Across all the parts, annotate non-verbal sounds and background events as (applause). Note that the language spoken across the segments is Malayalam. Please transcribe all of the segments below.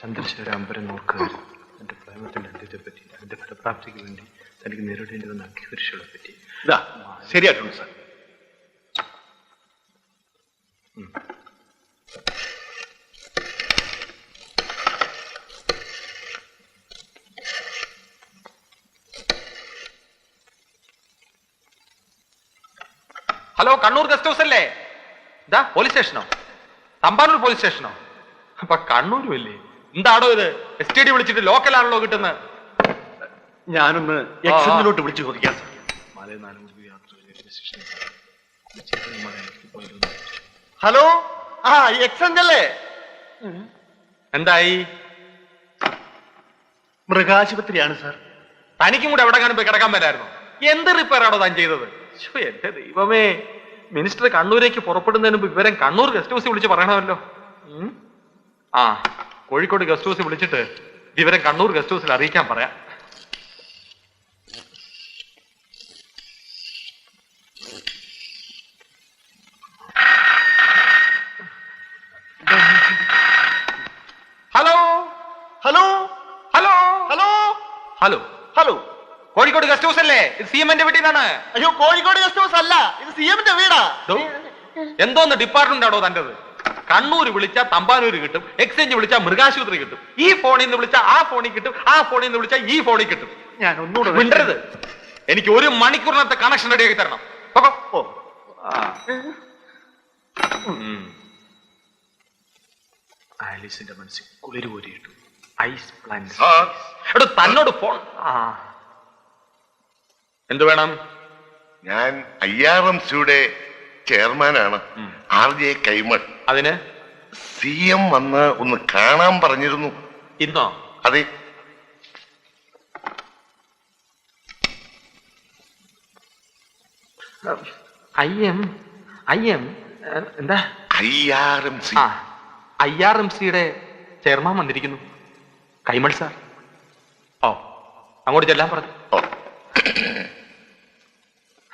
ചന്ദ്രശേഖരാംബരം എന്റെ പ്രേമത്തിന്റെ അന്ത്യത്തെ പറ്റി അതിന്റെ ഫലപ്രാപ്തിക്ക് വേണ്ടി തനിക്ക് നേരിടേണ്ടി വന്ന അഗ്നിപരീക്ഷകളെ പറ്റി ഇതാ ശരിയായിട്ടുണ്ട് sir. Hello Kannur guest house അല്ലേ? ഇതാ പോലീസ് സ്റ്റേഷനോ? തമ്പാനൂർ പോലീസ് സ്റ്റേഷനോ? അപ്പൊ കണ്ണൂരും അല്ലേ? എന്താടോ ഇത്? എസ് ടി ഡി വിളിച്ചിട്ട് ലോക്കലാണല്ലോ കിട്ടുന്നത്. ഞാനൊന്ന് എക്സിലോട്ട് വിളിച്ചു ചോദിക്കാം. ഹലോ? ആ എക്സഞ്ച് അല്ലേ? എന്തായി? മൃഗാശുപത്രിയാണ് സാർ. തനിക്കും കൂടെ എവിടെ കാണും പോയി കിടക്കാൻ പറ്റായിരുന്നു? എന്ത് റിപ്പയർ ആണോ താൻ ചെയ്തത്? എന്റെ ദൈവമേ. മിനിസ്റ്റർ കണ്ണൂരേക്ക് പുറപ്പെടുന്നതിന് മുമ്പ് വിവരം കണ്ണൂർ ഗസ്റ്റ് ഹൗസിൽ വിളിച്ച് പറയണമല്ലോ. ഉം? ആ. കോഴിക്കോട് ഗസ്റ്റ് ഹൗസിൽ വിളിച്ചിട്ട് വിവരം കണ്ണൂർ ഗസ്റ്റ് ഹൗസിൽ അറിയിക്കാൻ പറയാം. Hello? Hello? Hello? Hello? Hello? Hello? Kozhikode guest house അല്ലേ? ഇത് സി എമ്മിന്റെ വീട്ടിൽ നിന്നാണ് അയ്യോ കോഴിക്കോട് ഗസ്റ്റ് ഹൗസ് അല്ല. ഇത് സി എമ്മിന്റെ വീടാ. എന്തോന്ന് ഡിപ്പാർട്ട്മെന്റ് ആണോ തന്റേത്? കണ്ണൂർ വിളിച്ചാൽ തമ്പാനൂർ കിട്ടും എക്സ്ചേഞ്ച് വിളിച്ചാൽ മൃഗാശുപത്രി കിട്ടും. ഈ ഫോണിൽ നിന്ന് വിളിച്ചാൽ ആ ഫോണിൽ കിട്ടും ആ ഫോണിൽ നിന്ന് വിളിച്ചാൽ ഈ ഫോണിൽ കിട്ടും. ഞാൻ ഒന്നുകൂടെ മിണ്ടരുത്. എനിക്ക് ഒരു മണിക്കൂറിനകത്ത് കണക്ഷൻ റെഡിയാക്കി തരണം. ആലീസിന്റെ മനസ്സിൽ കുളിര് കോരിയിട്ടു ഐസ് പ്ലാന്റ് തന്നോട് ഫോൺ ആ. എന്ത് വേണം? ഞാൻ ഐ ആർ എം സിയുടെ ചെയർമാനാണ് ആർ ജെ കൈമൾ. അതിന്? സി എം വന്ന് ഒന്ന് കാണാൻ പറഞ്ഞിരുന്നു. ഇന്നോ? അതെ. ഐ എം ഐ എം എന്താ? I R M C. ആ ഐ ആർ എം സിയുടെ ചെയർമാൻ വന്നിരിക്കുന്നു. കൈമൾ സാർ. ഓ അങ്ങോട്ട് ചെല്ലാൻ പറഞ്ഞു.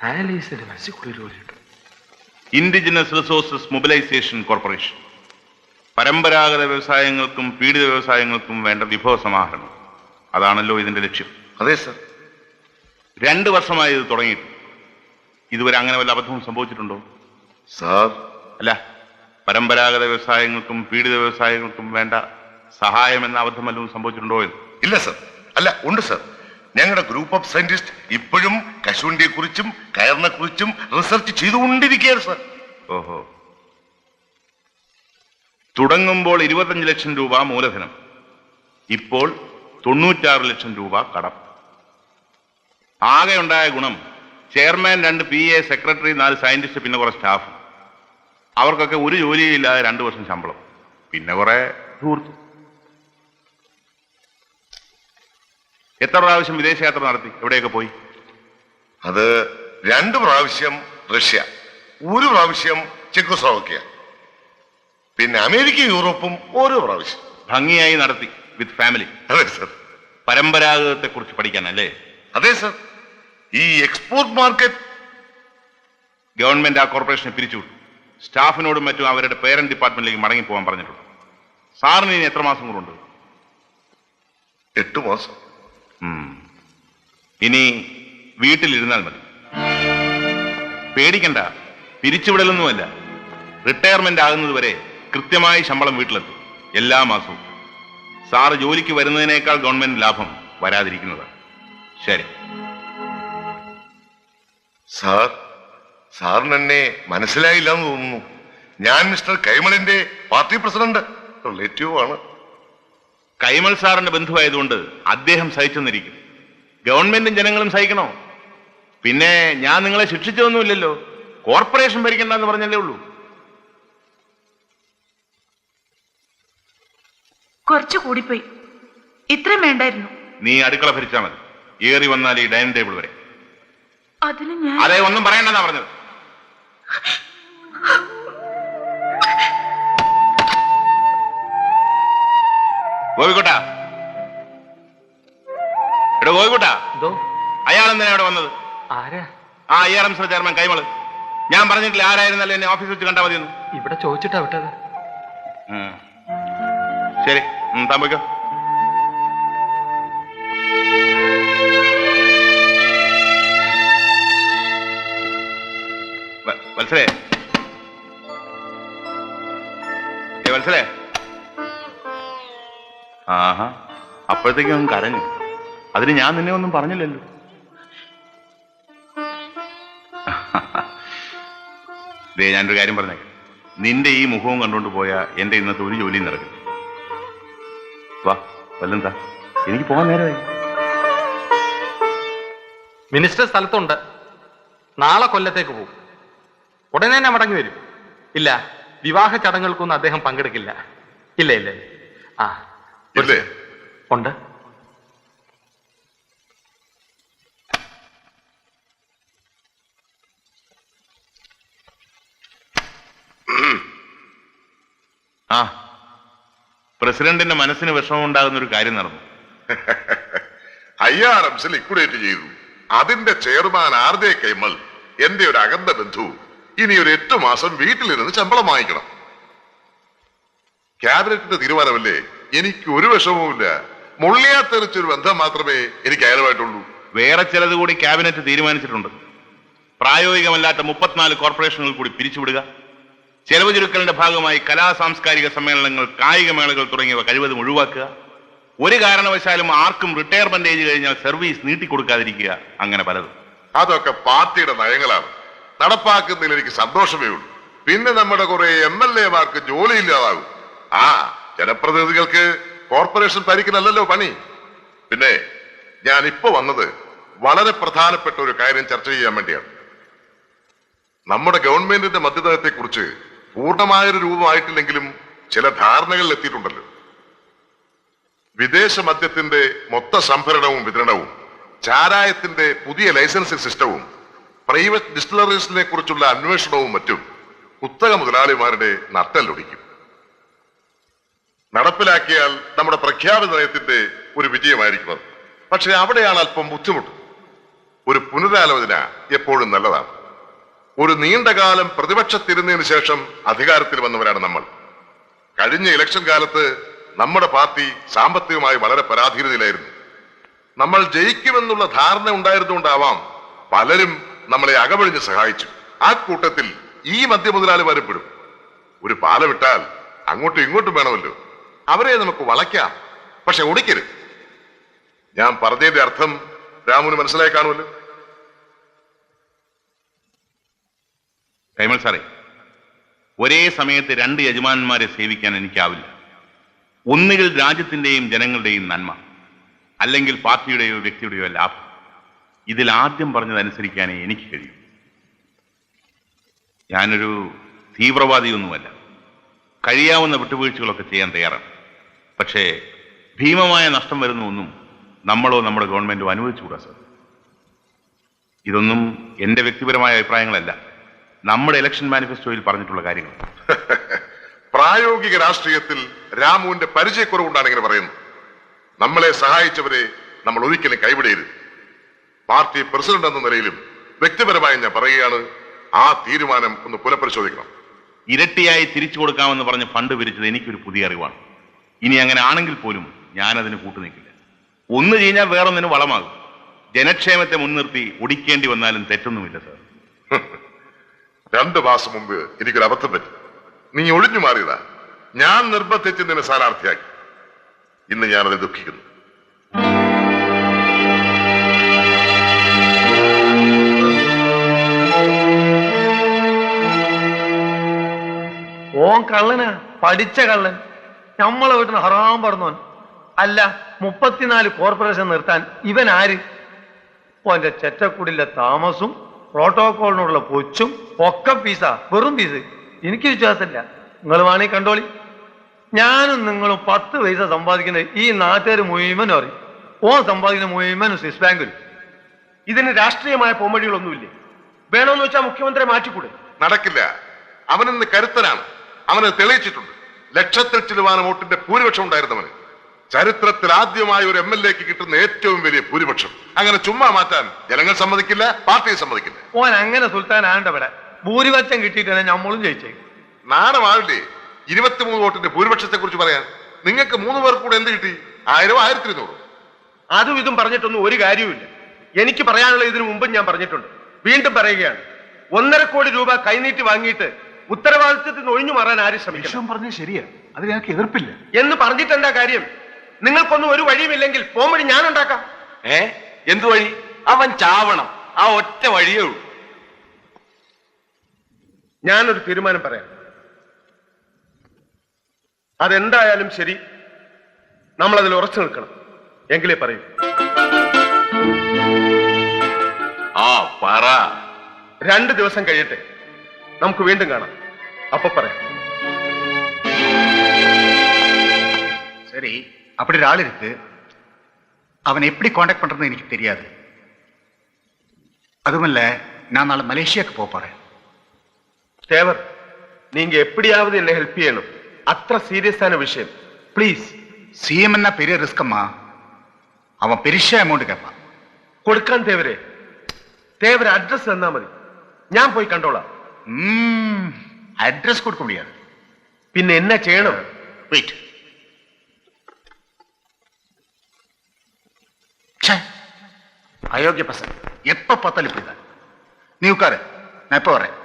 ആലീസിന്റെ മനസ്സിൽ കുളിര് കോരിയിട്ടു ഇൻഡിജിനസ് റിസോഴ്സസ് മൊബിലൈസേഷൻ കോർപ്പറേഷൻ പരമ്പരാഗത വ്യവസായങ്ങൾക്കും പീഡിത വ്യവസായങ്ങൾക്കും വേണ്ട വിഭവ സമാഹരണം അതാണല്ലോ ഇതിന്റെ ലക്ഷ്യം. അതെ സർ. രണ്ട് വർഷമായി ഇത് തുടങ്ങിയിട്ട് ഇതുവരെ അങ്ങനെ വല്ല അബദ്ധവും സംഭവിച്ചിട്ടുണ്ടോ? സാർ. അല്ല പരമ്പരാഗത വ്യവസായങ്ങൾക്കും പീഡിത വ്യവസായങ്ങൾക്കും വേണ്ട സഹായം എന്ന അബദ്ധം വല്ലതും സംഭവിച്ചിട്ടുണ്ടോ എന്ന്? ഇല്ല സർ. അല്ല ഉണ്ട് സർ. ഞങ്ങളുടെ ഗ്രൂപ്പ് ഓഫ് സയന്റിസ്റ്റ് ഇപ്പോഴും കശുവണ്ടിയെ കുറിച്ചും കയറിനെ കുറിച്ചും റിസർച്ച് ചെയ്തുകൊണ്ടിരിക്കുകയാണ് സർ ഓഹോ. തുടങ്ങുമ്പോൾ ഇരുപത്തഞ്ച് ലക്ഷം രൂപ മൂലധനം. ഇപ്പോൾ തൊണ്ണൂറ്റാറ് ലക്ഷം രൂപ കടം. ആകെ ഉണ്ടായ ഗുണം ചെയർമാൻ രണ്ട് പി എ സെക്രട്ടറി നാല് സയന്റിസ്റ്റ് പിന്നെ കുറെ സ്റ്റാഫ് അവർക്കൊക്കെ ഒരു ജോലിയില്ലാതെ രണ്ട് വർഷം ശമ്പളം. പിന്നെ കുറെ ധൂർത്ത് എത്ര പ്രാവശ്യം വിദേശയാത്ര നടത്തി? എവിടെയൊക്കെ പോയി? അത് രണ്ട് പ്രാവശ്യം റഷ്യ ഒരു പ്രാവശ്യം ചെക്കോസ്ലോവാക്യ പിന്നെ അമേരിക്ക യൂറോപ്പും ഓരോ പ്രാവശ്യം. ഭംഗിയായി നടത്തി വിത്ത് ഫാമിലി അതെ സർ. പരമ്പരാഗതത്തെ കുറിച്ച് പഠിക്കാനല്ലേ? അതെ സർ. ഈ എക്സ്പോർട്ട് മാർക്കറ്റ് ഗവൺമെന്റ് ആ കോർപ്പറേഷനെ പിരിച്ചുവിട്ടു. സ്റ്റാഫിനോടും മറ്റും അവരുടെ പേരന്റ് ഡിപ്പാർട്ട്മെന്റിലേക്ക് മടങ്ങി പോകാൻ പറഞ്ഞിട്ടുണ്ട്. സാറിന് ഇനി എത്ര മാസം കൂടെ ഉണ്ട്? എട്ട് മാസം. ഇനി വീട്ടിലിരുന്നാൽ മതി. പേടിക്കണ്ട. പിരിച്ചുവിടലൊന്നുമല്ല. റിട്ടയർമെന്റ് ആകുന്നതുവരെ കൃത്യമായി ശമ്പളം വീട്ടിലെത്തും. എല്ലാ മാസവും. സാറ് ജോലിക്ക് വരുന്നതിനേക്കാൾ ഗവൺമെന്റ് ലാഭം വരാതിരിക്കുന്നതാണ്. ശരി. സാർ സാറിന് എന്നെ മനസ്സിലായില്ല എന്ന് തോന്നുന്നു. ഞാൻ മിസ്റ്റർ കൈമളിന്റെ പാർട്ടി പ്രസിഡന്റ്. റിലേറ്റീവ് ആണ് കൈമൾ സാറിന്റെ ബന്ധുവായതുകൊണ്ട് അദ്ദേഹം സഹിച്ചെന്നിരിക്കും. ഗവൺമെന്റും ജനങ്ങളും സഹിക്കണോ? പിന്നെ ഞാൻ നിങ്ങളെ ശിക്ഷിച്ചതൊന്നുമില്ലല്ലോ. കോർപ്പറേഷൻ ഭരിക്കണ്ടെന്ന് പറഞ്ഞല്ലേ ഉള്ളൂ. കുറച്ചു കൂടിപ്പോയി. ഇത്രയും വേണ്ടായിരുന്നു. നീ അടുക്കള ഭരിച്ചാൽ മതി. ഏറി വന്നാൽ ഈ ഡൈനിങ് ടേബിൾ വരെ. അതിന് ഞാൻ അതെ ഒന്നും പറയണ്ടെന്നാ പറഞ്ഞത്. ഗോപിക്കുട്ടാ. എടോ ഗോപിക്കുട്ടാ. എന്തോ? അയാൾ എന്തിനാ ഇവിടെ വന്നത്. ആരാ? ആ I R M C chairman Kaimal. ഞാൻ പറഞ്ഞിട്ടില്ല ആരായിരുന്നല്ലോ എന്നെ ഓഫീസിൽ വെച്ച് കണ്ടാൽ മതിയെന്ന്. ഇവിടെ ചോദിച്ചിട്ടാ വിട്ടത്. ശരി താൻ പോയിക്കോ. വത്സലേ. വത്സലേ. ആഹാ അപ്പോഴത്തേക്കും അവൻ കരഞ്ഞു. അതിന് ഞാൻ നിന്നെ ഒന്നും പറഞ്ഞില്ലല്ലോ. ദേ ഞാനൊരു കാര്യം പറഞ്ഞേ നിന്റെ ഈ മുഖവും കണ്ടുകൊണ്ട് പോയാ എന്റെ ഇന്നത്തെ ഒരു ജോലിയും നടക്കും വാ വല്ലെന്താ എനിക്ക് പോകാൻ നേരമായി. മിനിസ്റ്റർ സ്ഥലത്തുണ്ട്. നാളെ കൊല്ലത്തേക്ക് പോകും. ഉടനെ തന്നെ മടങ്ങി വരും. ഇല്ല വിവാഹ ചടങ്ങുകൾക്കൊന്നും അദ്ദേഹം പങ്കെടുക്കില്ല. ഇല്ല ഇല്ല. ആ ഇല്ലേ? ഉണ്ട്. ആ പ്രസിഡന്റിന്റെ മനസ്സിന് വിഷമം ഉണ്ടാകുന്ന ഒരു കാര്യം നടന്നു. ഐ ആർ എംസ് ലിക്വിഡേറ്റ് ചെയ്തു. അതിന്റെ ചെയർമാൻ ആർ ജെ കൈമൽ എന്റെ ഒരു അകന്ന ബന്ധു ഇനി ഒരു എട്ട് മാസം വീട്ടിലിരുന്ന് ശമ്പളം വാങ്ങിക്കണം. ക്യാബിനറ്റിന്റെ തീരുമാനമല്ലേ? എനിക്ക് ഒരു വിഷമവുമില്ല. മുള്ളിയാത്തെറിച്ചൊരു ബന്ധം മാത്രമേ എനിക്ക് അയലുമായിട്ടുള്ളൂ. വേറെ ചിലത് കൂടി ക്യാബിനറ്റ് തീരുമാനിച്ചിട്ടുണ്ട്. പ്രായോഗികമല്ലാത്ത മുപ്പത്തിനാല് കോർപ്പറേഷനുകൾ കൂടി പിരിച്ചുവിടുക. ചെലവ് ചുരുക്കലിന്റെ ഭാഗമായി കലാ സാംസ്കാരിക സമ്മേളനങ്ങൾ കായിക മേളകൾ തുടങ്ങിയവ കഴിവതും ഒഴിവാക്കുക. ഒരു കാരണവശാലും ആർക്കും റിട്ടയർമെന്റ് ഏജ് കഴിഞ്ഞാൽ സർവീസ് നീട്ടിക്കൊടുക്കാതിരിക്കുക. അങ്ങനെ പലതും. അതൊക്കെ പാർട്ടിയുടെ നയങ്ങളാണ്. നടപ്പാക്കുന്നതിൽ എനിക്ക് സന്തോഷമേ ഉള്ളൂ. പിന്നെ നമ്മുടെ കുറെ എം എൽ എമാർക്ക് ജോലിയില്ലാതാകും. ആ ജനപ്രതിനിധികൾക്ക് കോർപ്പറേഷൻ ഭരിക്കലല്ലോ പണി. പിന്നെ ഞാൻ ഇപ്പൊ വന്നത് വളരെ പ്രധാനപ്പെട്ട ഒരു കാര്യം ചർച്ച ചെയ്യാൻ വേണ്ടിയാണ്. നമ്മുടെ ഗവൺമെന്റിന്റെ മദ്യനയത്തെ കുറിച്ച് പൂർണമായൊരു രൂപമായിട്ടില്ലെങ്കിലും ചില ധാരണകളിൽ എത്തിയിട്ടുണ്ടല്ലോ. വിദേശ മദ്യത്തിന്റെ മൊത്ത സംഭരണവും വിതരണവും ചാരായത്തിന്റെ പുതിയ ലൈസൻസിംഗ് സിസ്റ്റവും പ്രൈവറ്റ് ഡിസ്റ്റിലറീസിനെ കുറിച്ചുള്ള അന്വേഷണവും മറ്റും കുത്തക മുതലാളിമാരുടെ നട്ടല്ലൊടിക്കും. നടപ്പിലാക്കിയാൽ നമ്മുടെ പ്രഖ്യാപിത നയത്തിന്റെ ഒരു വിജയമായിരിക്കും അത്. പക്ഷെ അവിടെയാണ് അല്പം ബുദ്ധിമുട്ട്. ഒരു പുനരാലോചന എപ്പോഴും നല്ലതാണ്. ഒരു നീണ്ടകാലം പ്രതിപക്ഷത്തിരുന്നതിന് ശേഷം അധികാരത്തിൽ വന്നവരാണ് നമ്മൾ. കഴിഞ്ഞ ഇലക്ഷൻ കാലത്ത് നമ്മുടെ പാർട്ടി സാമ്പത്തികമായി വളരെ പരാധീനതയിലായിരുന്നു. നമ്മൾ ജയിക്കുമെന്നുള്ള ധാരണ ഉണ്ടായിരുന്നുകൊണ്ടാവാം പലരും നമ്മളെ അകമഴിഞ്ഞ് സഹായിച്ചു. ആ കൂട്ടത്തിൽ ഈ മദ്യമുതലാളിമാരും പെടും ഒരു പാല വിട്ടാൽ അങ്ങോട്ടും ഇങ്ങോട്ടും വേണമല്ലോ. അവരെ നമുക്ക് വളയ്ക്കാം. പക്ഷെ ഒടിക്കരുത്. ഞാൻ പറഞ്ഞതിന്റെ അർത്ഥം രാമുന് മനസ്സിലായി കാണുമല്ലോ. കൈമൾ സാറേ ഒരേ സമയത്ത് രണ്ട് യജമാനന്മാരെ സേവിക്കാൻ എനിക്കാവില്ല. ഒന്നുകിൽ രാജ്യത്തിന്റെയും ജനങ്ങളുടെയും നന്മ അല്ലെങ്കിൽ പാർട്ടിയുടെയോ വ്യക്തിയുടെയോ ലാഭം. ഇതിൽ ആദ്യം പറഞ്ഞതനുസരിക്കാനേ എനിക്ക് കഴിയൂ. ഞാനൊരു തീവ്രവാദിയൊന്നുമല്ല. കഴിയാവുന്ന വിട്ടുവീഴ്ചകളൊക്കെ ചെയ്യാൻ തയ്യാറാണ്. പക്ഷേ ഭീമമായ നഷ്ടം വരുന്ന ഒന്നും നമ്മളോ നമ്മുടെ ഗവൺമെന്റോ അനുവദിച്ചുകൂടാ സാർ. ഇതൊന്നും എന്റെ വ്യക്തിപരമായ അഭിപ്രായങ്ങളല്ല. നമ്മുടെ ഇലക്ഷൻ മാനിഫെസ്റ്റോയിൽ പറഞ്ഞിട്ടുള്ള കാര്യങ്ങൾ. (laughs) പ്രായോഗിക രാഷ്ട്രീയത്തിൽ രാമുവിന്റെ പരിചയക്കുറവുകൊണ്ടാണ് ഇങ്ങനെ പറയുന്നത് നമ്മളെ സഹായിച്ചവരെ നമ്മൾ ഒരിക്കലും കൈവിടരുത്. പാർട്ടി പ്രസിഡന്റ് എന്ന നിലയിലും വ്യക്തിപരമായി ഞാൻ പറയുകയാണ് ആ തീരുമാനം ഒന്ന് പുനഃപരിശോധിക്കണം. ഇരട്ടിയായി തിരിച്ചു കൊടുക്കാമെന്ന് പറഞ്ഞ് ഫണ്ട് പിരിച്ചത് എനിക്കൊരു പുതിയ അറിവാണ്. ഇനി അങ്ങനെ ആണെങ്കിൽ പോലും ഞാനതിന് അതിന് കൂട്ടുനിൽക്കില്ല. ഒന്ന് കഴിഞ്ഞാൽ വേറൊന്നിന് വളമാകും. ജനക്ഷേമത്തെ മുൻനിർത്തി ഒടിക്കേണ്ടി വന്നാലും തെറ്റൊന്നുമില്ല സാർ. (laughs) രണ്ടു മാസം മുമ്പ് എനിക്കൊരു അബദ്ധം പറ്റി. നീ ഒളിഞ്ഞു മാറിയതാ. ഞാൻ നിർബന്ധിച്ച് നിന്നെ സ്ഥാനാർത്ഥിയാക്കി. ഇന്ന് ഞാനത് ദുഃഖിക്കുന്നു. ഓൻ കള്ളനാ. പഠിച്ച കള്ളൻ. നമ്മളെ വീട്ടിൽ നിന്ന് ഹറാം പറഞ്ഞോൻ അല്ല മുപ്പത്തിനാല് കോർപ്പറേഷൻ നിർത്താൻ ഇവൻ ആര്? ഇപ്പൊ എന്റെ ചെറ്റക്കുടിലെ താമസും പ്രോട്ടോകോളിനുള്ള പൊച്ചും ഒക്കെ പീസാ വെറും പീസ് എനിക്ക് വിശ്വാസമില്ല. നിങ്ങൾ വേണമെങ്കിൽ കണ്ടോളി. ഞാനും നിങ്ങളും പത്ത് പൈസ സമ്പാദിക്കുന്നത് ഈ നാട്ടുകാർ മുഴുവനും അറിയും. ഓൻ സമ്പാദിക്കുന്ന മുഴുവനും സ്വിസ് ബാങ്കിൽ ഇതിന് രാഷ്ട്രീയമായ പോംവഴികളൊന്നുമില്ലേ വേണമെന്ന് വെച്ചാൽ മുഖ്യമന്ത്രി മാറ്റിക്കൂടെ? നടക്കില്ല. അവനെന്ന് കരുത്തനാണ്. അവന് തെളിയിച്ചിട്ടുണ്ട്. ലക്ഷത്തിൽ ചിലവാന വോട്ടിന്റെ ഭൂരിപക്ഷം ഉണ്ടായിരുന്നവന്. ചരിത്രത്തിൽ ആദ്യമായി ഒരു എം എൽ എക്ക് കിട്ടുന്ന ഏറ്റവും വലിയ ഭൂരിപക്ഷം. അങ്ങനെ ചുമ്മാ മാറ്റാൻ ജനങ്ങൾ സമ്മതിക്കില്ല പാർട്ടി സമ്മതിക്കില്ല. ഓൻ അങ്ങനെ സുൽത്താൻ ആണ്ടവിടെ ഭൂരിപക്ഷം കിട്ടിയിട്ട് നമ്മളും ജയിച്ചേ നാണമാവില്ലേ ഇരുപത്തിമൂന്ന് വോട്ടിന്റെ ഭൂരിപക്ഷത്തെ കുറിച്ച് പറയാൻ. നിങ്ങൾക്ക് മൂന്ന് പേർക്ക് കൂടെ എന്ത് കിട്ടി? ആയിരം ആയിരത്തി ഇരുന്നൂറ് അതും ഇതും പറഞ്ഞിട്ടൊന്നും ഒരു കാര്യവുമില്ല. എനിക്ക് പറയാനുള്ള ഇതിനു മുമ്പും ഞാൻ പറഞ്ഞിട്ടുണ്ട്. വീണ്ടും പറയുകയാണ്. ഒന്നര കോടി രൂപ കൈനീട്ടി വാങ്ങിയിട്ട് ഉത്തരവാദിത്വത്തിൽ നിന്ന് ഒഴിഞ്ഞു മാറാൻ ആരും ശ്രമിക്കും വിശ്വം പറഞ്ഞത് ശരിയാ. അത് ഞങ്ങൾക്ക് എതിർപ്പില്ല. എന്ന് പറഞ്ഞിട്ടെന്താ കാര്യം? നിങ്ങൾക്കൊന്നും ഒരു വഴിയുമില്ലെങ്കിൽ പോംവഴി ഞാൻ ഉണ്ടാക്കാം. ഏ? എന്തു വഴി? അവൻ ചാവണം. ആ ഒറ്റ വഴിയേ ഉള്ളൂ. ഞാനൊരു തീരുമാനം പറയാം. അതെന്തായാലും ശരി. നമ്മൾ അതിൽ ഉറച്ചു നിൽക്കണം. എങ്കിലേ പറയൂ. ആ പറ. രണ്ട് ദിവസം കഴിയട്ടെ. നമുക്ക് വീണ്ടും കാണാം. അപ്പൊ പറയാം. ശരി അവിടെ ഒരാളിരുത്ത് അവൻ എപ്പടി കോണ്ടാക്ട് പണ്ടെന്ന് എനിക്ക് തെരിയാതെ അതുമല്ല ഞാൻ നാളെ മലേഷ്യക്ക് നിങ്ങൾ എപ്പടിയാവത് എന്നെ ഹെൽപ്പ് ചെയ്യണം? അത്ര സീരിയസ് ആണ് വിഷയം. പ്ലീസ് സി എം എന്ന പെരിയ റിസ്ക് അമ്മാ അവൻ പെരിശ എമൗണ്ട് കേൾപ്പാ. കൊടുക്കാൻ തേവരെ തേവരെ അഡ്രസ് തന്നാ മതി. ഞാൻ പോയി കണ്ടോളാം. அட்ரஸ் கொடுக்க முடியாது പിന്നെ എന്നാ ചെയ്യണം வெயிட் அயோக்கிய பசங்க எப்ப பார்த்தாலும் இப்படிதான் நீ உட்காரு நான் எப்ப வரேன்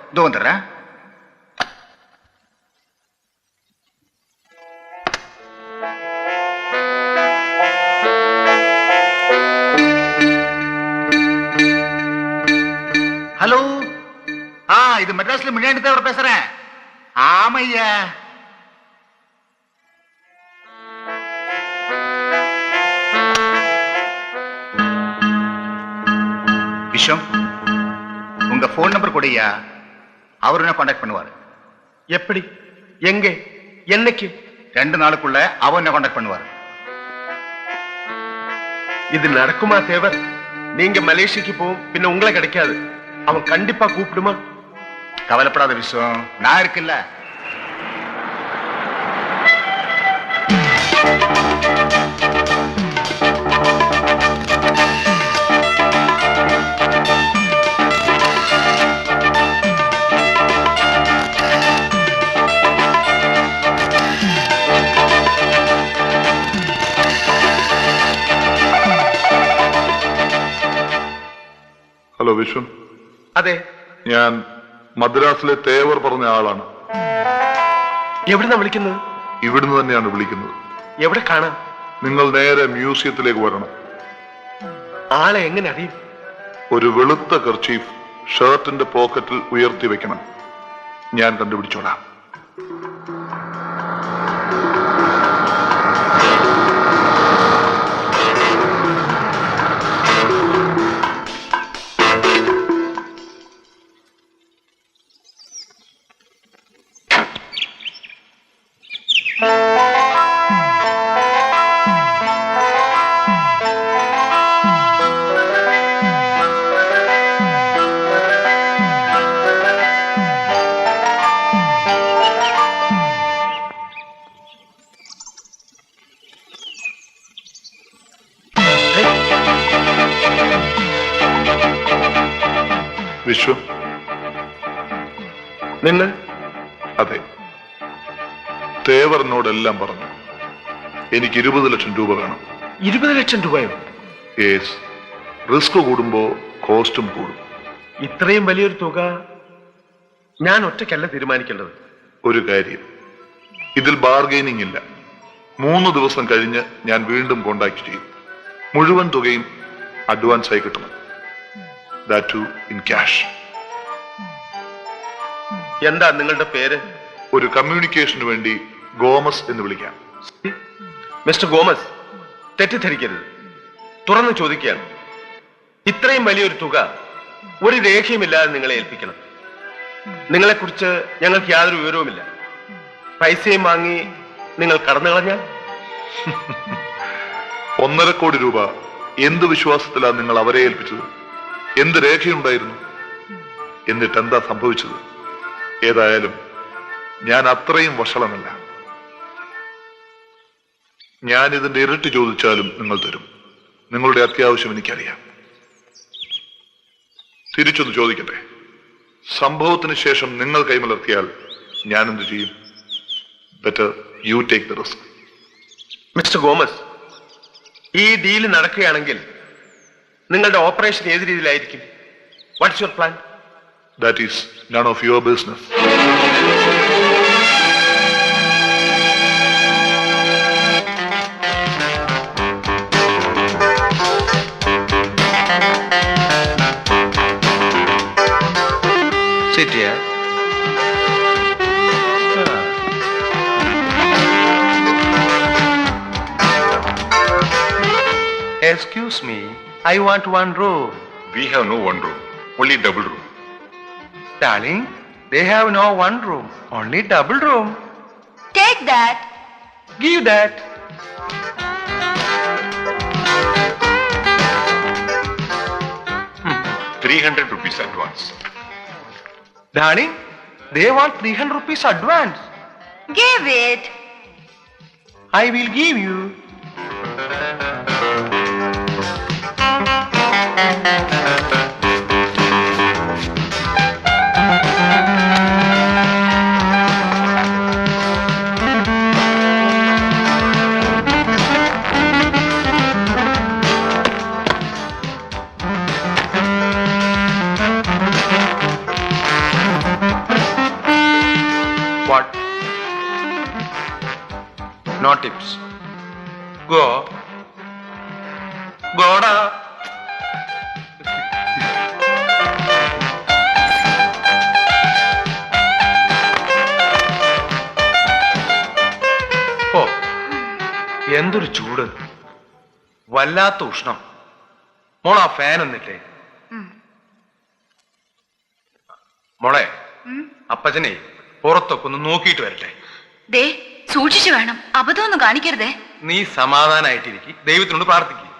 இது மெட்ராஸ்ல முன்னாடி தான் பேசுறேன். ஆமையா. விஷம் உங்க போன் நம்பர் கொடுயா அவரு என்ன காண்டாக்ட் பண்ணுவார்? எப்படி? எங்க? என்னைக்கு? ரெண்டு நாளுக்குள்ள அவர் என்ன காண்டாக்ட் பண்ணுவாரு? இது நடக்குமா தேவர்? நீங்க மலேசியாக்கு போவோம் பின்ன உங்களை கிடைக்காது. அவன் கண்டிப்பா கூப்பிடுமா? கவலைப்படாத விஸ்வம் நான் இருக்குல்ல ഹലോ വിശ്വം അതെ ഞാൻ മദ്രാസിലെ തേവർ പറഞ്ഞ ആളാണ്. എവിടുന്ന വിളിക്കുന്നത്? ഇവിടുന്ന് തന്നെയാണ് വിളിക്കുന്നത്. എവിടെ കാണാം? നിങ്ങൾ നേരെ മ്യൂസിയത്തിലേക്ക് വരണം. ആളെ എങ്ങനെ അറിയും? ഒരു വെളുത്ത കർച്ചീഫ് ഷർട്ടിന്റെ പോക്കറ്റിൽ ഉയർത്തി വെക്കണം. ഞാൻ കണ്ടുപിടിച്ചോളാം. തേവറിനോടെല്ലാം പറഞ്ഞു. എനിക്ക് ഇരുപത് ലക്ഷം രൂപ വേണം. ഇരുപത് ലക്ഷം രൂപയോ? യേസ് റിസ്ക് കൂടുമ്പോ കോസ്റ്റും കൂടും. ഇത്രയും വലിയൊരു തുക ഞാൻ ഒറ്റയ്ക്കല്ല തീരുമാനിക്കേണ്ടത്. ഒരു കാര്യം. ഇതിൽ ബാർഗെയിനിങ് ഇല്ല. മൂന്ന് ദിവസം കഴിഞ്ഞ് ഞാൻ വീണ്ടും കോണ്ടാക്ട് ചെയ്യും. മുഴുവൻ തുകയും അഡ്വാൻസ് ആയി കിട്ടണം. ദാറ്റ് ടു ഇൻ ക്യാഷ് എന്താ നിങ്ങളുടെ പേര്? ഒരു കമ്മ്യൂണിക്കേഷന് വേണ്ടി ഗോമസ് എന്ന് വിളിക്കാം. മിസ്റ്റർ ഗോമസ് തെറ്റിദ്ധരിക്കരുത്. തുറന്നു ചോദിക്കുകയാണ്. ഇത്രയും വലിയൊരു തുക ഒരു രേഖയുമില്ലാതെ നിങ്ങളെ ഏൽപ്പിക്കണം. നിങ്ങളെക്കുറിച്ച് ഞങ്ങൾക്ക് യാതൊരു വിവരവുമില്ല. പൈസയും വാങ്ങി നിങ്ങൾ കടന്നു കളഞ്ഞാൽ? (laughs) ഒന്നര കോടി രൂപ എന്ത് വിശ്വാസത്തിലാണ് നിങ്ങൾ അവരെ ഏൽപ്പിച്ചത്? എന്ത് രേഖയുണ്ടായിരുന്നു? എന്നിട്ട് എന്താ സംഭവിച്ചത്? ഏതായാലും ഞാൻ അത്രയും വഷളനല്ല. ഞാൻ ഇതിന്റെ ഇരട്ടി ചോദിച്ചാലും നിങ്ങൾ തരും. നിങ്ങളുടെ അത്യാവശ്യം എനിക്കറിയാം. തിരിച്ചൊന്ന് ചോദിക്കട്ടെ. സംഭവത്തിന് ശേഷം നിങ്ങൾ കൈമലർത്തിയാൽ ഞാൻ എന്ത് ചെയ്യും? Better you take the risk mister Gomez ഈ ഡീൽ നടക്കുകയാണെങ്കിൽ നിങ്ങളുടെ ഓപ്പറേഷൻ ഏത് രീതിയിലായിരിക്കും? What's your plan that is none of your business. Sit here. Excuse me, I want one room. We have no one room, only double room. Darling, they have no one room, only double room. Take that. Give that. Hmm, three hundred rupees advance. Darling, they want 300 rupees advance. Give it. I will give you. What? Goda. ഓ എന്തൊരു ചൂട്. വല്ലാത്ത ഉഷ്ണം. മോൾ ആ ഫാൻ ഒന്നില്ലേ മോളെ അപ്പച്ചനെ പുറത്തൊക്കെ ഒന്ന് നോക്കിയിട്ട് വരട്ടെ. ദേ സൂക്ഷിച്ചു വേണം. അബദ്ധമൊന്നും കാണിക്കരുതേ. നീ സമാധാനമായിട്ടിരിക്കും ദൈവത്തിനോട് പ്രാർത്ഥിക്കും.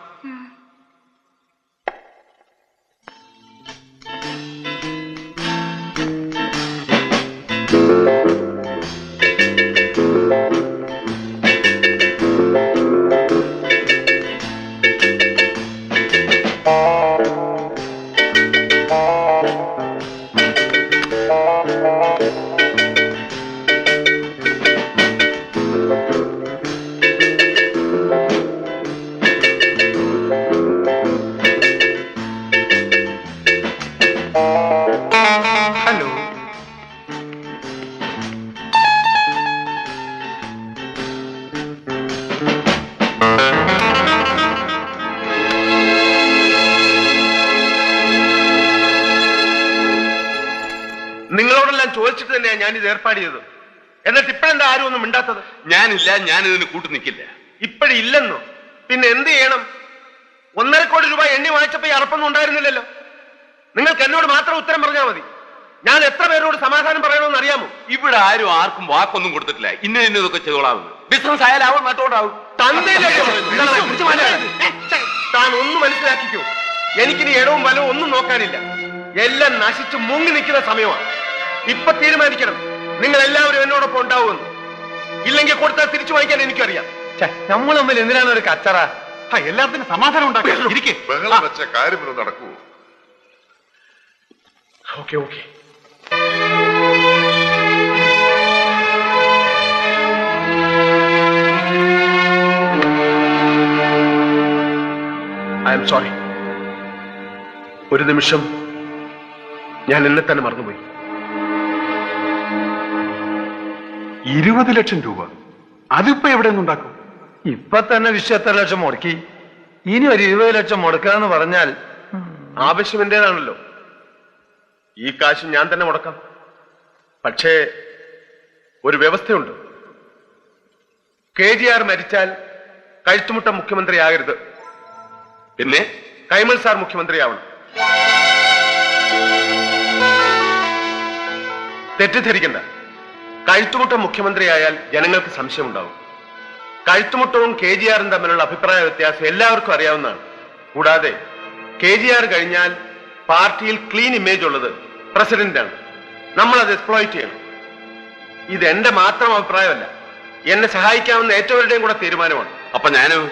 ഏർപ്പാട് ചെയ്തത് എന്നിട്ട് ഇപ്പോഴെന്താ ആരും ഒന്നും മിണ്ടാത്തത്? ഞാനില്ല ഞാൻ ഇതിന് കൂട്ടു നിൽക്കില്ല. ഇപ്പോഴില്ലെന്നോ പിന്നെ എന്ത് ചെയ്യണം? ഒന്നര കോടി രൂപ എണ്ണി വാങ്ങിച്ചപ്പോ ഈ അറപ്പൊന്നും ഉണ്ടായിരുന്നില്ലല്ലോ. നിങ്ങൾക്ക് എന്നോട് മാത്രം ഉത്തരം പറഞ്ഞാൽ മതി. ഞാൻ എത്ര പേരോട് സമാധാനം പറയണമെന്ന് അറിയാമോ? ഇവിടെ ആരും ആർക്കും വാക്കൊന്നും കൊടുത്തിട്ടില്ല. ഇന്ന ഇന്നതൊക്കെ ചെയ്തോളാവുന്നു ബിസിനസ് ആയാലും ആവും മാറ്റാൻ. താൻ ഒന്ന് മനസ്സിലാക്കിക്കോ. എനിക്കിനി ഇടവും വലവും ഒന്നും നോക്കാനില്ല. എല്ലാം നശിച്ച് മുങ്ങി നിൽക്കുന്ന സമയമാണ്. ഇപ്പൊ തീരുമാനിക്കണം. നിങ്ങൾ എല്ലാവരും എന്നോടൊപ്പം ഉണ്ടാവുമെന്ന്. ഇല്ലെങ്കിൽ കൊടുത്താൽ തിരിച്ചു വാങ്ങിക്കാൻ എനിക്കറിയാം. നമ്മൾ തമ്മിൽ എന്തിനാണ് ഒരു കച്ചറ? എല്ലാത്തിനും സമാധാനം ഉണ്ടാക്കാം. ഇരിക്കേ. ബഹളം വെച്ച കാര്യമൊന്നും നടക്കുവോ okay okay. I'm sorry ഒരു നിമിഷം ഞാൻ എന്നെ തന്നെ മറന്നുപോയി. ഇരുപത് ലക്ഷം രൂപ. അതിപ്പോ എവിടെ നിന്നുണ്ടാക്കും ഇപ്പൊ തന്നെ വിശ്വ എത്ര ലക്ഷം മുടക്കി? ഇനി ഒരു ഇരുപത് ലക്ഷം മുടക്കാന്ന് പറഞ്ഞാൽ ആവശ്യം എന്റേതാണല്ലോ ഈ കാശ് ഞാൻ തന്നെ മുടക്കാം. പക്ഷേ ഒരു വ്യവസ്ഥയുണ്ട്. കെ ജി ആർ മരിച്ചാൽ കഴുത്തുമുട്ട മുഖ്യമന്ത്രിയാകരുത്. പിന്നെ കൈമൾ സാർ മുഖ്യമന്ത്രിയാവണം. തെറ്റിദ്ധരിക്കണ്ട. കഴുത്തുമുട്ട മുഖ്യമന്ത്രിയായാൽ ജനങ്ങൾക്ക് സംശയമുണ്ടാവും. കഴുത്തുമുട്ടവും കെ ജി ആറും തമ്മിലുള്ള അഭിപ്രായ വ്യത്യാസം എല്ലാവർക്കും അറിയാവുന്നതാണ്. കൂടാതെ കെ ജി ആർ കഴിഞ്ഞാൽ പാർട്ടിയിൽ ക്ലീൻ ഇമേജ് ഉള്ളത് പ്രസിഡന്റാണ്. നമ്മൾ അത് എക്സ്പ്ലോയിറ്റ് ചെയ്യണം. ഇത് എന്റെ മാത്രം അഭിപ്രായമല്ല. എന്നെ സഹായിക്കാവുന്ന ഏറ്റവരുടെയും കൂടെ തീരുമാനമാണ്. അപ്പൊ ഞാൻ?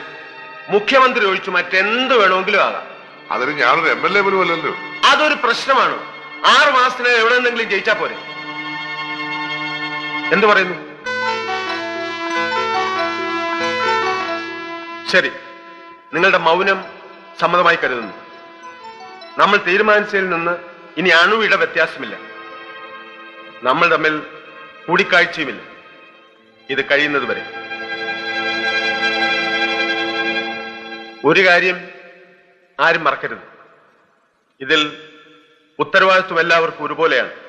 മുഖ്യമന്ത്രി ഒഴിച്ചു മറ്റെന്ത് വേണമെങ്കിലും ആകാം. അതിന് ഞാനൊരു എം എൽ എ പോലും അല്ലല്ലോ. അതൊരു പ്രശ്നമാണ്. ആറു മാസത്തിനകം എവിടെ നിന്നെങ്കിലും ജയിച്ചാ പോരെ. എന്തു പറയുന്നു? ശരി. നിങ്ങളുടെ മൗനം സമ്മതമായി കരുതുന്നു. നമ്മൾ തീരുമാനിച്ചതിൽ നിന്ന് ഇനി അണുവിട വ്യത്യാസമില്ല. നമ്മൾ തമ്മിൽ കൂടിക്കാഴ്ചയുമില്ല. ഇത് കഴിയുന്നത് വരെ. ഒരു കാര്യം ആരും മറക്കരുത്. ഇതിൽ ഉത്തരവാദിത്വം എല്ലാവർക്കും ഒരുപോലെയാണ്.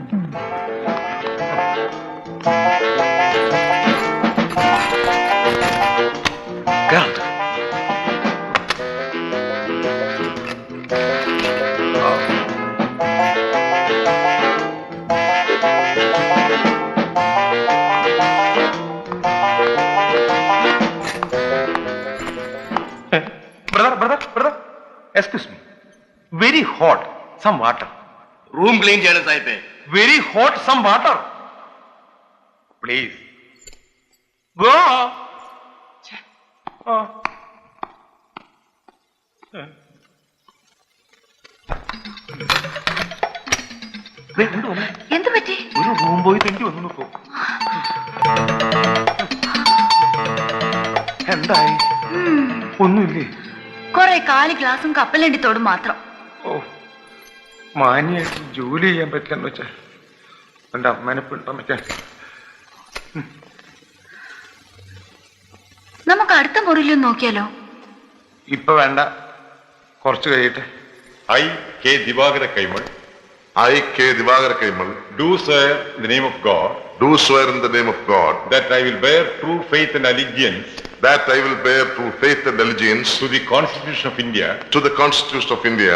Brother brother brother excuse me very hot some water room clean ചെയ്യണം സാഹിബേ very hot some water please go എന്തു പറ്റി? ഒരു റൂം പോയി തെണ്ടി വന്നു നോക്കൂ എന്തായി? ഒന്നുമില്ലേ? കൊറേ കാലി ഗ്ലാസും കപ്പലണ്ടിത്തോടും മാത്രം. ഓ മാന്യായിട്ട് ജോലി ചെയ്യാൻ പറ്റില്ലെന്ന് വെച്ചാൽ എന്റെ അമ്മേനെ പിണ്ടം വെച്ചാൽ നമുക്ക് അടുത്ത മുറിയിലും നോക്കിയാലോ? ഇപ്പൊ വേണ്ട. കുറച്ചു കഴിഞ്ഞിട്ട്. I K Divakara Kaimal. I K Divakara Kaimal. Do swear the name of God. Do swear in the name of God. That I will bear true faith and allegiance that I will bear true faith and allegiance to the constitution of India to the constitution of India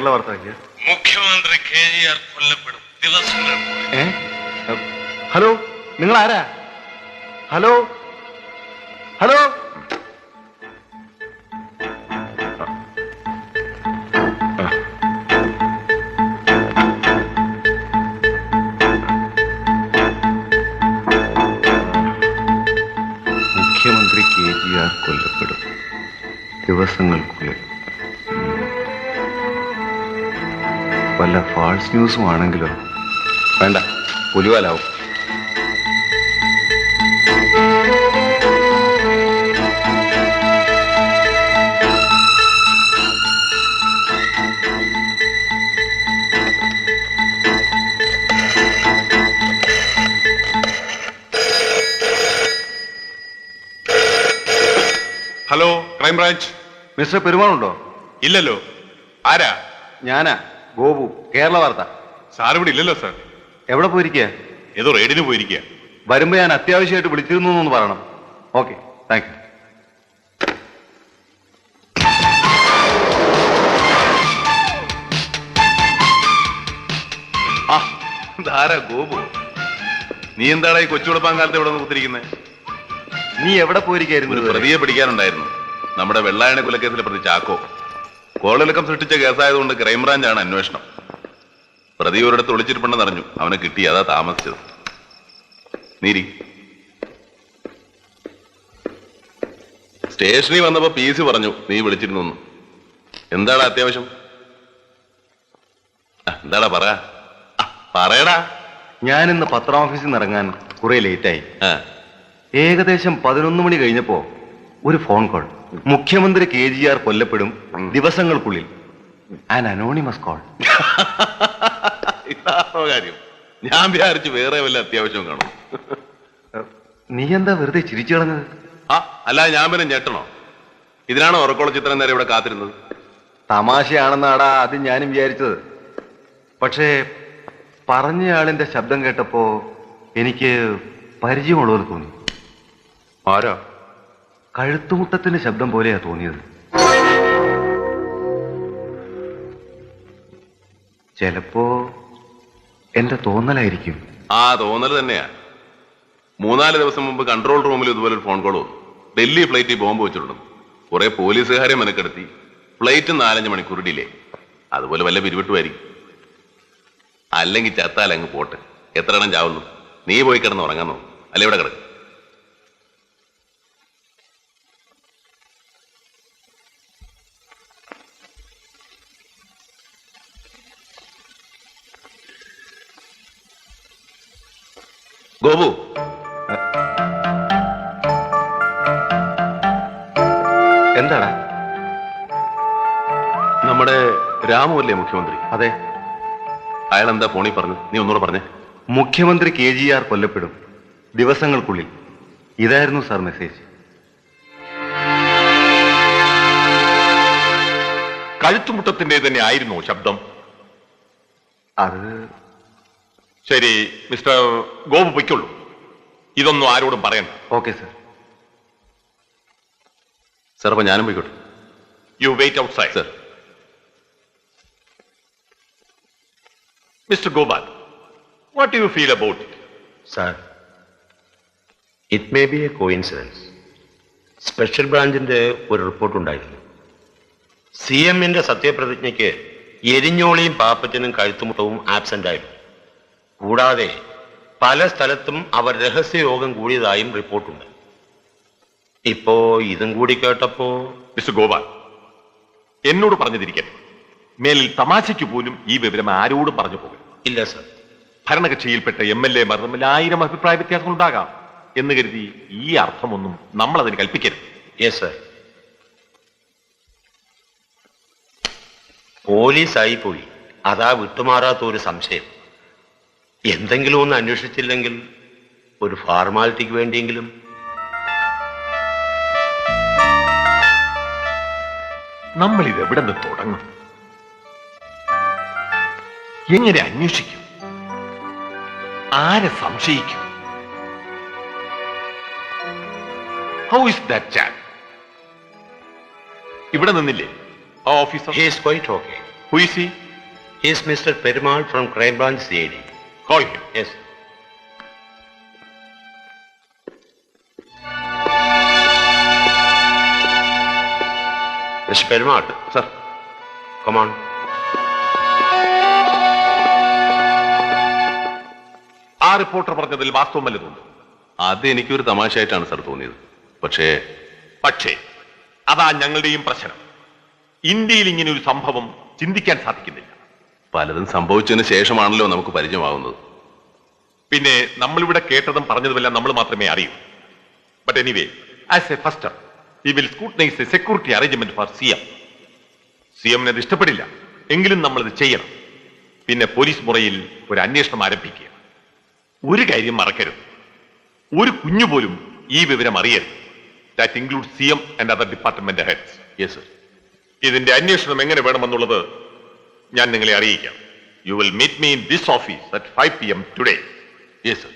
Kerala വാർത്ത മുഖ്യമന്ത്രി കെ ജി ആർ കൊല്ലപ്പെടും. ദിവസം ഏ? ഹലോ നിങ്ങൾ ആരാ ഹലോ? ഹലോ? ന്യൂസും ആണെങ്കിലോ? വേണ്ട പുലിവാലാവും. Hello crime branch? മിസ്റ്റർ പെരുമാളുണ്ടോ? ഇല്ലല്ലോ. ആരാ? ഞാനാ ഗോപു കേരള വാർത്ത. സാർ ഇവിടെ ഇല്ലല്ലോ സാർ. എവിടെ പോയിരിക്കുക ഏതോ റെയ്ഡിന് പോയിരിക്കുക വരുമ്പോ ഞാൻ അത്യാവശ്യമായിട്ട് വിളിച്ചിരുന്നു എന്ന് പറയണം. Okay thank you. ആ ധാരാ ഗോപു? നീ എന്താടാ ഈ കൊച്ചുകുളപ്പാൻ കാലത്ത് ഇവിടെ കുത്തിരിക്കുന്നത് നീ എവിടെ പോയിരിക്കായിരുന്നു ഒരു ഇതുവരെ? പ്രതിയെ പിടിക്കാനുണ്ടായിരുന്നു. നമ്മുടെ വെള്ളായണ കുലക്കേസിലെ പ്രതി ചാക്കോ. കോളിളക്കം സൃഷ്ടിച്ച കേസായതുകൊണ്ട് ക്രൈംബ്രാഞ്ചാണ് അന്വേഷണം. പ്രതി ഒരിടത്ത് ഒളിച്ചിരിപ്പുണ്ടെന്ന് അറിഞ്ഞു. അവനെ കിട്ടി അതാ താമസിച്ചത്. നീരി. സ്റ്റേഷനിൽ വന്നപ്പോ പി സി പറഞ്ഞു നീ വിളിച്ചിരുന്നു എന്താടാ അത്യാവശ്യം? എന്താടാ പറ? പറയടാ. ഞാനിന്ന് പത്രം ഓഫീസിൽ നിന്ന് ഇറങ്ങാൻ കുറെ ലേറ്റായി. ഏകദേശം പതിനൊന്ന് മണി കഴിഞ്ഞപ്പോ ഒരു ഫോൺ കോൾ. മുഖ്യമന്ത്രി കെ ജി ആർ കൊല്ലപ്പെടും ദിവസങ്ങൾക്കുള്ളിൽ. ആൻ അനോണിമസ് കോൾ ഇതാണോ കാര്യം. ഞാൻ വിചാരിച്ചു വേറെ വല്ല അത്യാവശ്യം കാണും. നീ എന്താ വെറുതെ ചിരിച്ചു കളഞ്ഞത് ആ അല്ല ഞാൻ പിന്നെ ഞെട്ടണോ? ഇതിനാണ് ഉറക്കോളം ചിത്രം നേരെ ഇവിടെ കാത്തിരുന്നത്? തമാശയാണെന്നാടാ അത് ഞാനും വിചാരിച്ചത്. പക്ഷേ പറഞ്ഞയാളിന്റെ ശബ്ദം കേട്ടപ്പോ എനിക്ക് പരിചയമുള്ളവർ തോന്നി. ആരാ? കഴുത്തുമുട്ടത്തിന്റെ ശബ്ദം പോലെയാ തോന്നിയത്. ചിലപ്പോ എന്റെ തോന്നലായിരിക്കും. ആ തോന്നൽ തന്നെയാ. മൂന്നാൽ ദിവസം മുമ്പ് കൺട്രോൾ റൂമിൽ ഇതുപോലെ ഒരു ഫോൺ കോൾ വന്നു. ഡൽഹി ഫ്ലൈറ്റിൽ ബോംബ് വെച്ചിട്ടുണ്ട്. കുറെ പോലീസുകാരെ മെനക്കെടുത്തി. ഫ്ലൈറ്റ് നാലഞ്ച് മണിക്കൂർ ഡിലേ. അതുപോലെ വല്ല പിരിവിട്ടുമായിരിക്കും. അല്ലെങ്കിൽ ചത്താൽ അങ്ങ് പോട്ടെ. എത്ര എണ്ണം ചാവുന്നു? നീ പോയി കിടന്ന് ഉറങ്ങാന്നോ അല്ലെ ഇവിടെ കിടക്കും? ഗോപു. എന്താടാ? നമ്മുടെ രാമു അല്ലേ മുഖ്യമന്ത്രി. അതെ. അയാൾ എന്താ ഫോണിൽ പറഞ്ഞു? നീ ഒന്നുകൂടെ പറഞ്ഞേ. മുഖ്യമന്ത്രി കെ ജി ആർ കൊല്ലപ്പെടും ദിവസങ്ങൾക്കുള്ളിൽ. ഇതായിരുന്നു സാർ മെസ്സേജ്. കഴുത്തുമുട്ടത്തിന്റെ തന്നെ ആയിരുന്നു ശബ്ദം? അത് ശരി മിസ്റ്റർ ഗോപു പൊയ്ക്കൊള്ളൂ. ഇതൊന്നും ആരോടും പറയണ്ട. Okay sir. സർ അപ്പൊ ഞാനും പോയിക്കോട്ടെ. You wait outside sir. Mister Gopal what you feel about sir sir it may be a coincidence special ബ്രാഞ്ചിന്റെ ഒരു റിപ്പോർട്ട് ഉണ്ടായിരുന്നു. സി എമ്മിന്റെ സത്യപ്രതിജ്ഞയ്ക്ക് എരിഞ്ഞോളിയും പാപ്പച്ചനും കഴുത്തുമുട്ടവും ആബ്സെന്റ് ആയിരുന്നു. കൂടാതെ പല സ്ഥലത്തും അവർ രഹസ്യയോഗം കൂടിയതായും റിപ്പോർട്ടുണ്ട്. ഇപ്പോ ഇതും കൂടി കേട്ടപ്പോ മിസ്റ്റർ ഗോപാൽ എന്നോട് പറഞ്ഞതിരിക്കട്ടെ. മേലിൽ തമാശയ്ക്ക് പോലും ഈ വിവരം ആരോടും പറഞ്ഞു പോകും ഇല്ല സർ. ഭരണകക്ഷിയിൽപ്പെട്ട എം എൽ എമാർ തമ്മിൽ ആയിരം അഭിപ്രായ വ്യത്യാസം ഉണ്ടാകാം എന്ന് കരുതി ഈ അർത്ഥമൊന്നും നമ്മൾ അതിന് കൽപ്പിക്കരുത്. യെസ് സർ പോലീസായി പോയി അതാ വിട്ടുമാറാത്ത ഒരു സംശയം. എന്തെങ്കിലും ഒന്ന് അന്വേഷിച്ചില്ലെങ്കിൽ ഒരു ഫോർമാലിറ്റിക്ക് വേണ്ടിയെങ്കിലും. നമ്മൾ ഇത് എവിടെ നിന്ന് തുടങ്ങും? എങ്ങനെ അന്വേഷിക്കും? ആരെ സംശയിക്കും? ഹൗ ഇസ് ദാറ്റ് ചാൻ ഇവിടെ നിന്നില്ലേ? ആ officer he's quite okay who is he's mister Perumal from crime branch C I D call him yes mister Perumal sir come on ആ റിപ്പോർട്ടർ പറഞ്ഞതിൽ വാസ്തവം വല്ലതുണ്ട് അത് എനിക്കൊരു തമാശയായിട്ടാണ് സർ തോന്നിയത്. പക്ഷേ പക്ഷേ അതാ ഞങ്ങളുടെയും പ്രശ്നം. ഇന്ത്യയിൽ ഇങ്ങനെ ഒരു സംഭവം ചിന്തിക്കാൻ സാധിക്കുന്നില്ല. പലതും സംഭവിച്ചതിന് ശേഷമാണല്ലോ നമുക്ക് പരിചയമാകുന്നത് പിന്നെ നമ്മളിവിടെ കേട്ടതും പറഞ്ഞതുമെല്ലാം നമ്മൾ മാത്രമേ അറിയൂ. But anyway as a first we will scrutinise a security arrangement for C M C എമ്മിന് അത് ഇഷ്ടപ്പെടില്ല. എങ്കിലും നമ്മളത് ചെയ്യണം. പിന്നെ പോലീസ് മുറയിൽ ഒരു അന്വേഷണം ആരംഭിക്കുക. ഒരു കാര്യം മറക്കരുത്. ഒരു കുഞ്ഞു പോലും ഈ വിവരം അറിയരുത്. That include C M and other department heads yes sir ഇതിന്റെ അന്വേഷണം എങ്ങനെ വേണമെന്നുള്ളത് ഞാൻ നിങ്ങളെ അറിയിക്കാം. You will meet me in this office at five P M today yes sir